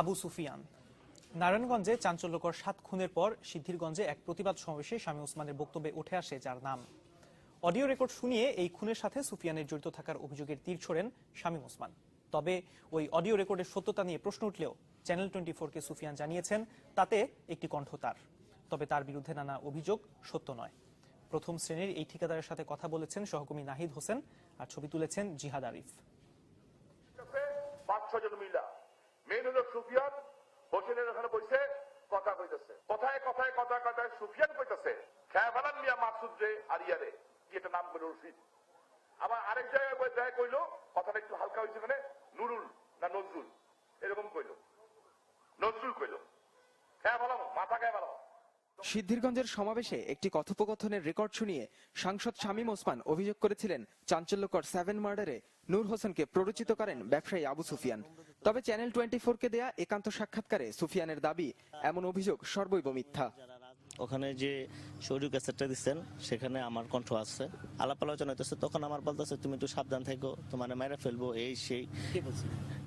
আবু সুফিয়ান। নারায়ণগঞ্জে চাঞ্চল্যকর সাত খুনের পর সিদ্ধিরগঞ্জে এক প্রতিবাদ সমাবেশে স্বামী ওসমানের বক্তব্যে উঠে আসে যার নাম। অডিও রেকর্ড শুনিয়ে এই খুনের সাথে সুফিয়ানের জড়িত থাকার অভিযোগের তীর ছোড়েন শামীম ওসমান। তবে ওই অডিও রেকর্ডের সত্যতা নিয়ে প্রশ্ন উঠলেও চ্যানেল টোয়েন্টি ফোরকে সুফিয়ান জানিয়েছেন, তাতে একটি কণ্ঠ তার। তবে তার বিরুদ্ধে নানা অভিযোগ সত্য নয়। প্রথম শ্রেণির এই ঠিকাদারের সাথে কথা বলেছেন সহকর্মী নাহিদ হোসেন, আর ছবি তুলেছেন জিহাদ আরিফ। পাঁচ ছয় জন মিলা মেন সুফিয়ান হোসেনের ওখানে বসে কথা কইতেছে। কথায় কথায় কথায় কথায় সুফিয়ান কইতেছে খেয়া মিয়া মাকসুদ রে আরিয়ারে। কি একটা নাম করে রশিদ। আবার আরেক জায়গায় দেখা কইলো, কথাটা একটু হালকা হয়েছে মানে নুরুল না নজরুল? এরকম কইলো। নজরুল কইলো খেয়া ভালো, মাথা খেয়া ফেলাম সিদ্ধিরগঞ্জের সমাবেশে একটি কথোপকথনের রেকর্ড শুনিয়ে সাংসদ শামীম ওসমান অভিযোগ করেছিলেন চাঞ্চল্যকর সেভেন মার্ডারে নূর হোসেনকে প্ররোচিত করেন ব্যবসায়ী আবু সুফিয়ান। তবে চ্যানেল টোয়েন্টি কে দেয়া একান্ত সাক্ষাৎকারে সুফিয়ানের দাবি এমন অভিযোগ সর্বৈব মিথ্যা। ওখানে যে শরীর ক্যাসেটটা দিচ্ছেন সেখানে আমার কণ্ঠ আছে। আলাপ আলোচনা হইতেছে তখন আমার বলতেছে তুমি একটু সাবধান থাকো তোমার মেরে ফেলব এই সেই।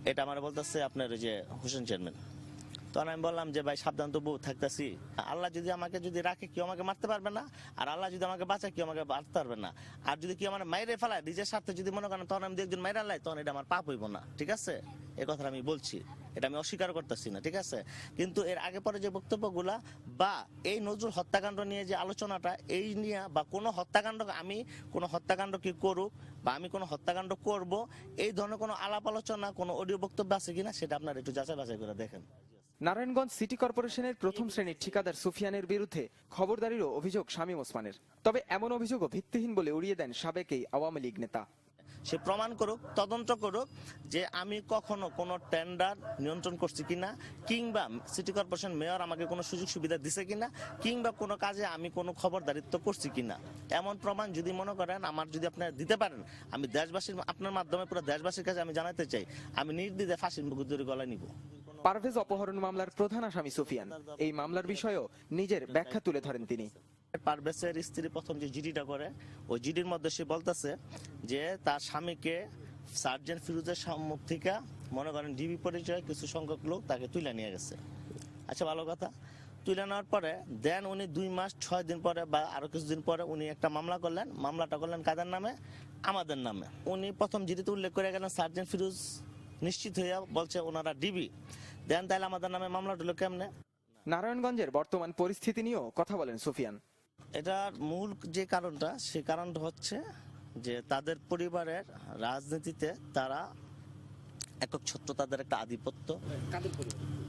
এটা আমার বলতেছে আপনার যে হোসেন চেয়ারম্যান। তখন আমি বললাম যে, ভাই, সাবধান তো বউ থাকতেছি। আল্লাহ যদি আমাকে যদি রাখে, কেউ আমাকে মারতে পারবে না। আর আল্লাহ যদি আমাকে বাঁচায়, কেউ আমাকে মারতে পারবে না। আর যদি কেউ আমার মাইরে ফেলায়, নিজের স্বার্থে যদি মনে করেন, তখন আমি একজন মাইরে আল্লাহ তখন এটা আমার পাপ হইব না। ঠিক আছে? এ কথাটা আমি বলছি। এটা আমি অস্বীকার করতেছি না, ঠিক আছে? কিন্তু এর আগে পরে যে বক্তব্যগুলা বা এই নজরুল হত্যাকাণ্ড নিয়ে যে আলোচনাটা, এই নিয়ে বা কোনো হত্যাকাণ্ড আমি, কোনো হত্যাকাণ্ড কি করুক বা আমি কোনো হত্যাকাণ্ড করব, এই ধরনের কোনো আলাপ আলোচনা, কোনো অডিও বক্তব্য আছে কিনা, সেটা আপনার একটু যাচাই বাছাই করে দেখেন। নারায়ণগঞ্জ সিটি কর্পোরেশনের প্রথম শ্রেণির ঠিকাদার সুফিয়ানের বিরুদ্ধে খবরদারিরও অভিযোগ শামীম ওসমানের। তবে এমন অভিযোগও ভিত্তিহীন বলে উড়িয়ে দেন সাবেক এই আওয়ামী লীগ নেতা। সে প্রমাণ করুক, তদন্ত করুক যে আমি কখনো কোনো টেন্ডার নিয়ন্ত্রণ করছি কিনা, কিংবা সিটি কর্পোরেশন মেয়র আমাকে কোনো সুযোগ সুবিধা দিছে কিনা, কিংবা কোনো কাজে আমি কোনো খবরদারিত্ব করছি কিনা। এমন প্রমাণ যদি মনে করেন, আমার যদি আপনারা দিতে পারেন, আমি দেশবাসীর, আপনার মাধ্যমে পুরো দেশবাসীর কাছে আমি জানাতে চাই, আমি নির্দ্বিধে ফাঁসির মুখ দূরে গলায় নিব। পারভেজ অপহরণ মামলার প্রধান আসামি সুফিয়ান। এই মামলার বিষয়েও নিজের ব্যাখ্যা তুলে ধরেন তিনি। পারভেজের স্ত্রী প্রথম যে জিডিটা করে, ওই জিডির মধ্যে সে বলতেছে যে তার স্বামীকে সার্জেন্ট ফিরোজের সম্মুখ থেকে, মনে করেন ডিবি পরিচয় কিছু সংখ্যক লোক তাকে তুলে নিয়ে গেছে। আচ্ছা ভালো কথা। তুলে নেওয়ার পরে, দেন উনি দুই মাস, ছয় দিন পরে বা আরও কিছুদিন পরে উনি একটা মামলা করলেন। মামলাটা করলেন কাদের নামে? আমাদের নামে। উনি প্রথম জিডিতে উল্লেখ করে গেলেন সার্জেন্ট ফিরোজ নিশ্চিত হইয়া বলছে ওনারা ডিবি। দেন তাহলে আমাদের নামে মামলা হলো কেমনে? নারায়ণগঞ্জের বর্তমান পরিস্থিতি নিয়েও কথা বলেন সুফিয়ান। এটার মূল যে কারণটা সে কারণটা হচ্ছে যে তাদের পরিবারের রাজনীতিতে তারা একক ছত্র তাদের একটা আধিপত্য।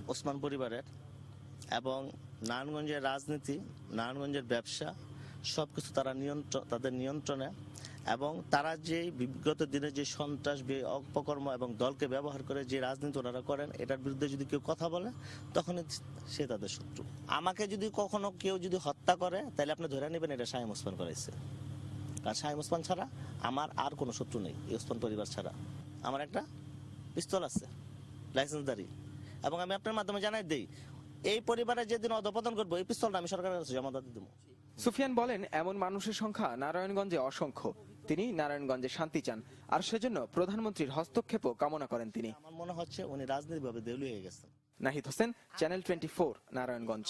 ওসমান পরিবারের। এবং নারায়ণগঞ্জের রাজনীতি নারায়ণগঞ্জের ব্যবসা সবকিছু তারা নিয়ন্ত্রণ তাদের নিয়ন্ত্রণে। এবং তারা যে বিগত দিনে যে সন্ত্রাস অপকর্ম এবং দলকে ব্যবহার করে যে রাজনীতি ওনারা করেন, এটার বিরুদ্ধে যদি কেউ কথা বলে, তখনই সে তাদের শত্রু। আমাকে যদি কখনো কেউ যদি হত্যা করে, তাহলে আপনি ধরে নেবেন এটা শাহিম ওসমান করাইছে আর শাহিম ওসমান ছাড়া আমার আর কোনো শত্রু নেই, এই ওসমান পরিবার ছাড়া। আমার একটা পিস্তল আছে লাইসেন্সদারি এবং আমি আপনার মাধ্যমে জানাই দিই, এই পরিবারে যেদিন অধপতন করব, এই পিস্তলটা আমি সরকারের কাছে জমা দিয়ে দেবো। সুফিয়ান বলেন, এমন মানুষের সংখ্যা নারায়ণগঞ্জে অসংখ্য। তিনি নারায়ণগঞ্জে শান্তি চান। আর সেজন্য প্রধানমন্ত্রীর হস্তক্ষেপও কামনা করেন তিনি। আমার মনে হচ্ছে উনি রাজনৈতিকভাবে দেউলি হয়ে গেছেন। Nahid Hossain channel twenty Narayanganj.